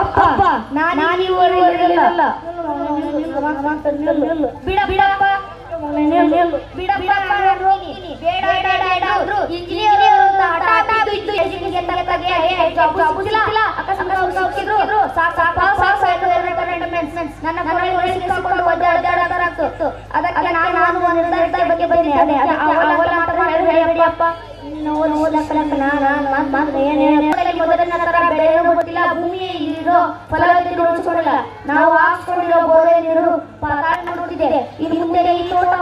ಅಪ್ಪ ನಾನು ಇವರಿಲ್ಲ ಬಿಡ ಬಿಡಪ್ಪ ಬಿಡಪ್ಪ ಹೋಗ್ತೀನಿ. ಬೇಡ ಬೇಡ ಬೇಡ ಅವ್ರು ಇಂಜಿನಿಯರ್ ಅಂತ ಹಠ ಹಠ ಬಿದ್ದು ಎಜಿನಿಗೆ ತಲೆಗೆ ಹೇ ಜಾಬ್ ಸಿಕ್ಕಿಲ್ಲ. ಅಕಸ್ಮಾತ್ ಸಿಕ್ಕಿದ್ರು. ಸಾಕು ಸಾಕು ಸಾಕು ಸಾಕು ನನ್ನ ಕೊರಳಿ ಒಳಗಿಸಿಕೊಂಡು ಒದ್ದಾಡೋದಾಗ್ತು ಅದಕ್ಕೆ ನಾನು ಒಂದು ನಿರ್ಧಾರದ ಬಗ್ಗೆ ಅವಲ ಹೇಳಬೇಡಿ ಅಪ್ಪ ಮೊದಲನ ತರ ಬೆಳೆಯಲು ಗೊತ್ತಿಲ್ಲ ಭೂಮಿ ಇರೋ ಫಲವತ್ತತೆ ನಾವು ನೀರು ಮುಂದೆ ಈ ತೋಟ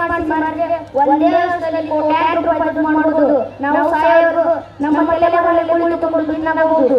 ಮಾಡಿದ್ರೆ ಒಂದೇ ರೂಪಾಯಿ ಮಾಡಬಹುದು ನಾವು ನಮ್ಮ ಕುಳಿತುಕೊಂಡು ತಿನ್ನಬಹುದು.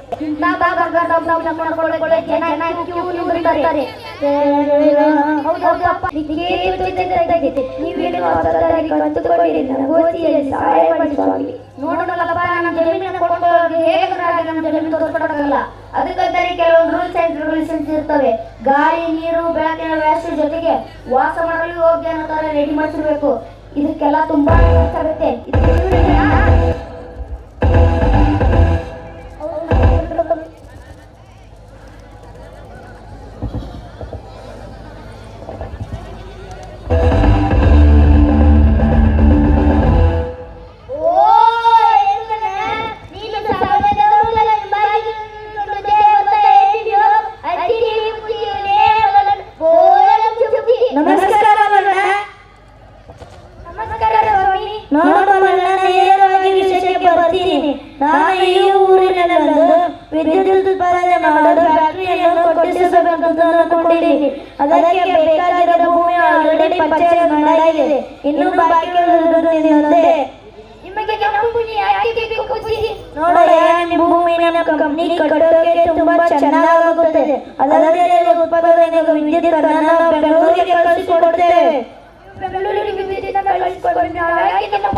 ಮಾಡ್ಕೊಳ್ಳೋಕೆ ಜನ ಕ್ಯೂ ನಿಂತಿರ್ತಾರೆ ಹೌದಪ್ಪ ನೀವೇನು ಹೊಸದಾಗಿ ಕಲಿತುಕೊಂಡಿರಿ ಗೋಚಿಯಲ್ಲಿ ಸಹಾಯ ಮಾಡಿ ಸ್ವಾಮಿ ನೋಡೋಣಲ್ಲಪ್ಪ ನಮ್ಮ ಜಮೀನನ್ನು ಕೊಟ್ಟು ಹೇಗೆ ನಮ್ಮ ಜಮೀನು ತೋರಿಸ್ಕೊಡೋಕ್ಕಲ್ಲ ಅದಕ್ಕಾಗಿ ಕೆಲವೊಂದು ರೂಲ್ಸ್ ಅಂಡ್ ರೆಗ್ಯುಲೇಷನ್ಸ್ ಇರ್ತವೆ ಗಾಳಿ ನೀರು ಬೆಳಕಿನ ವ್ಯವಸ್ಥೆ ಜೊತೆಗೆ ವಾಸ ಮಾಡಲು ಹೋಗಿ ಅನ್ನೋ ರೆಡಿ ಮಾಡಿಸಿರ್ಬೇಕು ಇದಕ್ಕೆಲ್ಲ ತುಂಬಾ ಖರ್ಚ್ ನಾನು ಈ ಊರಿನಲ್ಲಿ ಬಂದು ವಿದ್ಯುತ್ ಉತ್ಪಾದನೆ ಮಾಡಲು ಫ್ಯಾಕ್ಟರಿಯನ್ನು ಕೊಟ್ಟಿಸಬೇಕಂತ ಅಂದುಕೊಂಡಿದ್ದೀನಿ ಅದಕ್ಕೆ ಬೇಕಾಗಿರೋ ಭೂಮಿ ಆಲ್ರೆಡಿ ಪರ್ಚೇಸ್ ಮಾಡಲಾಗಿದೆ. ಇನ್ನು ಬಾಕಿ ಉಳಿದಿರುವುದು ಇನ್ನೊಂದೇ ನಿಮಗೆ ಕಂಪನಿ ಯಾಕೆ? ನೋಡಯ್ಯ ನಿಮ್ಮ ಭೂಮಿ ನಮ್ಮ ಕಂಪನಿ ಕಟ್ಟೋಕೆ ತುಂಬಾ ಚೆನ್ನಾಗಾಗುತ್ತದೆ. ಅದಲ್ಲದೆ ಉತ್ಪಾದನೆ ವಿದ್ಯುತ್ ನಾವು ಬೆಂಗಳೂರಿಗೆ ಕಳಿಸಿಕೊಡುತ್ತೇವೆ ಬೆಂಗಳೂರಿಗೆ ಯಾಕೆ ನಮ್ಮ?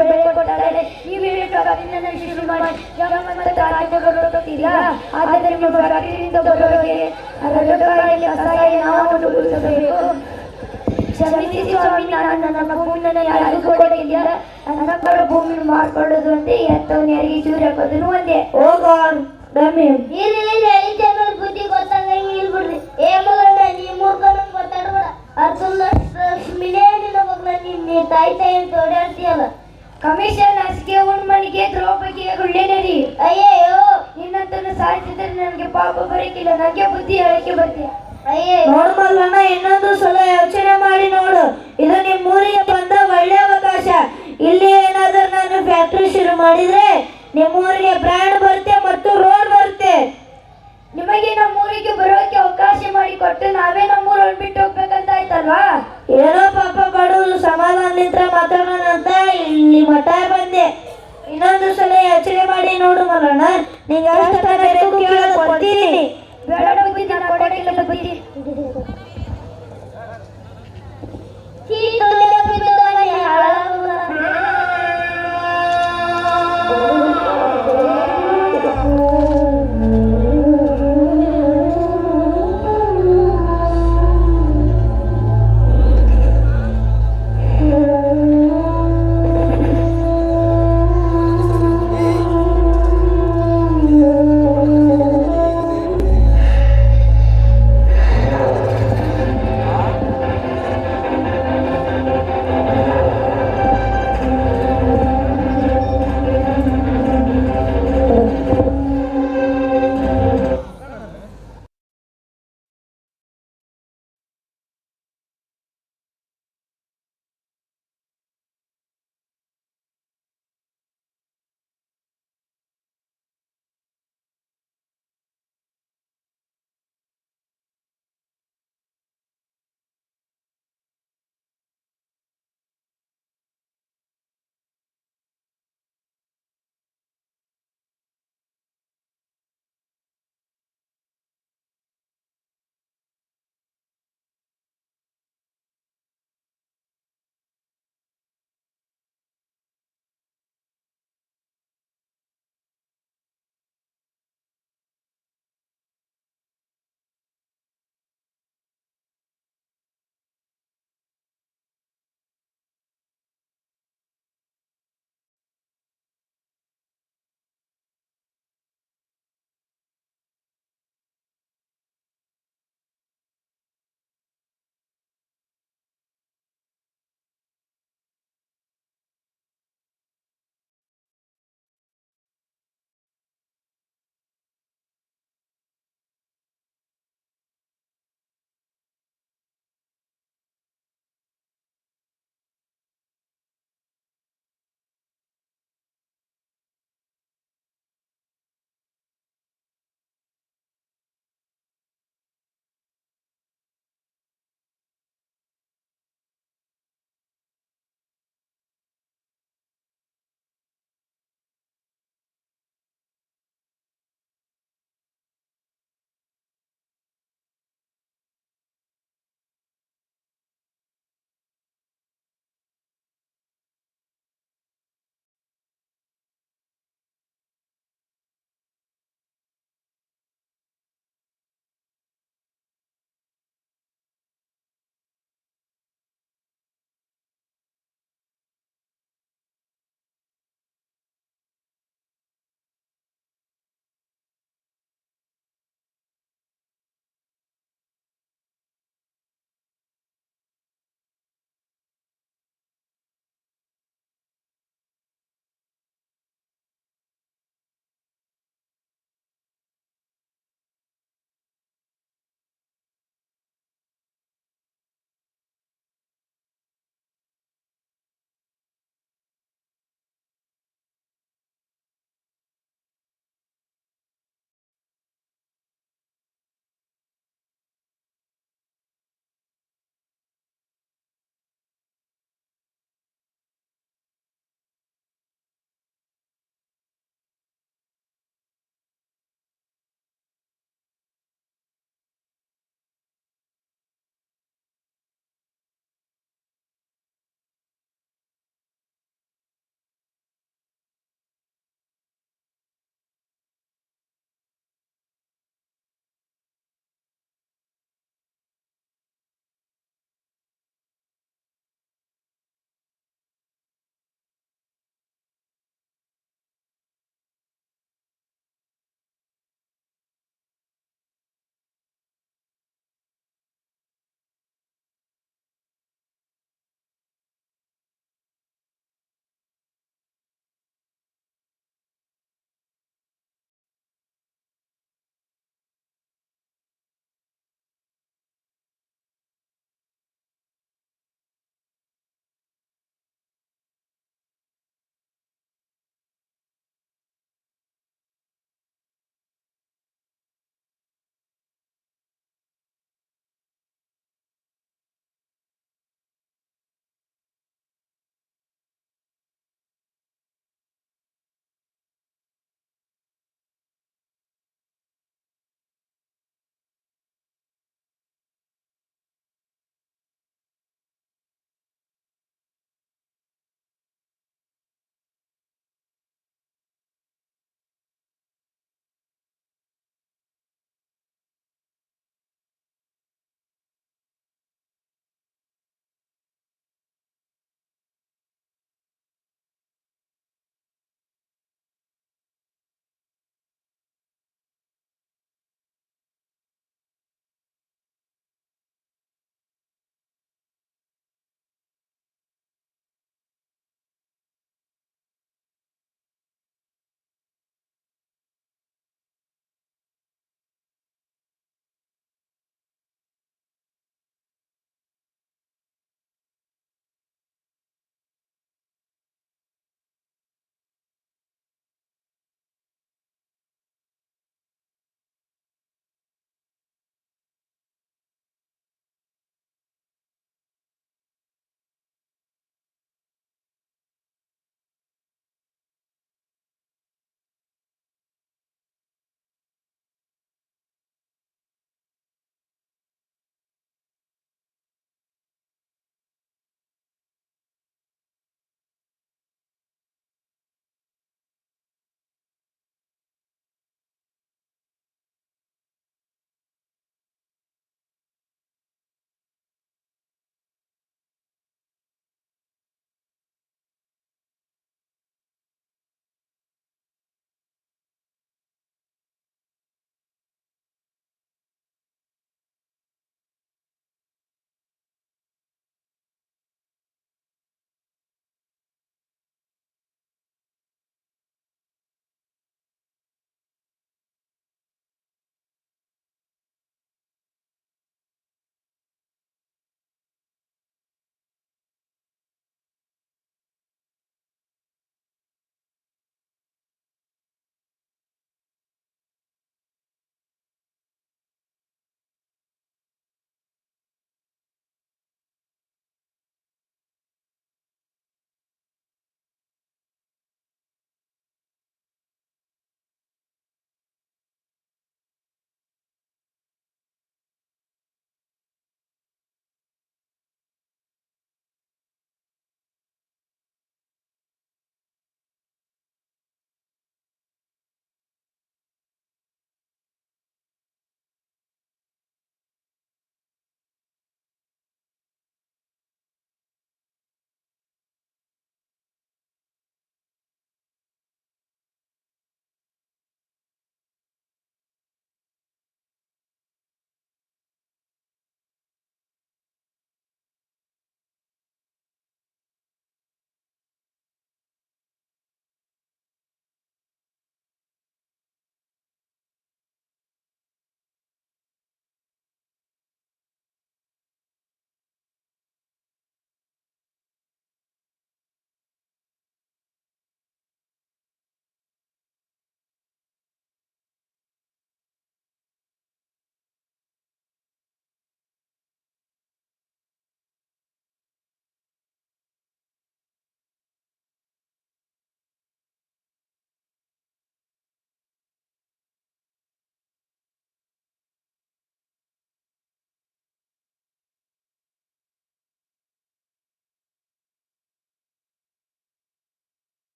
ಬೆಳೆ ಕೊಟ್ಟರೆ ಶುರು ಮಾಡಿ. ಆದರೆ ನಿಮ್ಮ ಫ್ಯಾಕ್ಟರಿಯಿಂದ ಅಸಹಾಯ ನಾವು ಕ್ಷಮಿಸಿ ಸ್ವಾಮಿ ನಾನು ನನ್ನ ಭೂಮಿಯನ್ನು ಯಾರಿಗೂ ಕೊಡಲಿಲ್ಲ ನನ್ನ ಭೂಮಿ ಮಾಡ್ಕೊಳ್ಳೋದು ಒಂದೇ ಎತ್ತವನ್ನ ಯಾರಿಗೆ ಚೂರಿ ಹಾಕೋದನ್ನು ಒಂದೇ. Oh God dummy. ನೀನ್ ತಾಯಿ ಕಮಿಷನ್ ಅಂತ ಓಡಾಡ್ತೀಯಲ್ಲ ಕಮಿಷನ್ ಹಸಿಗೆ ಉಣ್ಮಣಿಗೆ ದ್ರೌಪದಿಗೆ ಗುಳ್ಳೆನರಿ ಅಯ್ಯಯ್ಯೋ. ನಿನ್ನಂತನ ಸಾಯಿಸಿದ್ರೆ ನನಗೆ ಪಾಪ ಬರಕಿಲ್ಲ. ನನಗೆ ಬುದ್ಧಿ ಹೇಳಕ್ಕೆ ಬರ್ತೀಯ? ಅಯ್ಯೇ ಅಣ್ಣ ಇನ್ನೊಂದು ಸಲ ಯೋಚನೆ ಮಾಡಿ ನೋಡು. ಇದು ನಿಮ್ಮ ಊರಿಗೆ ಬಂದ ಒಳ್ಳೆ ಅವಕಾಶ. ಇಲ್ಲಿ ಏನಾದರೂ ನಾನು ಫ್ಯಾಕ್ಟ್ರಿ ಶುರು ಮಾಡಿದ್ರೆ ನಿಮ್ಮೂರಿಗೆ ಬ್ರ್ಯಾಂಡ್ ಬರುತ್ತೆ ಮತ್ತು ರೋಡ್ ಬರುತ್ತೆ. ನಿಮಗೆ ನಮ್ಮ ಊರಿಗೆ ರಾಶಿ ಮಾಡಿ ಕೊಟ್ಟು ನಾವೇ ನಮ್ಮೂರಲ್ಲಿ ಬಿಟ್ಟು ಹೋಗ್ಬೇಕಂತ ಆಯ್ತಲ್ವಾ ಏನೋ ಪಾಪ ಬಡವರು ಸಮಾಧಾನದಿಂದ ಮಾತಾಡೋಣಂತ ಇಲ್ಲಿ ಮಠ ಬಂದೆ. ಇನ್ನೊಂದು ಸಲ ಯೋಚನೆ ಮಾಡಿ ನೋಡು ಮರಣ. ನಿಂಗೆ Oh.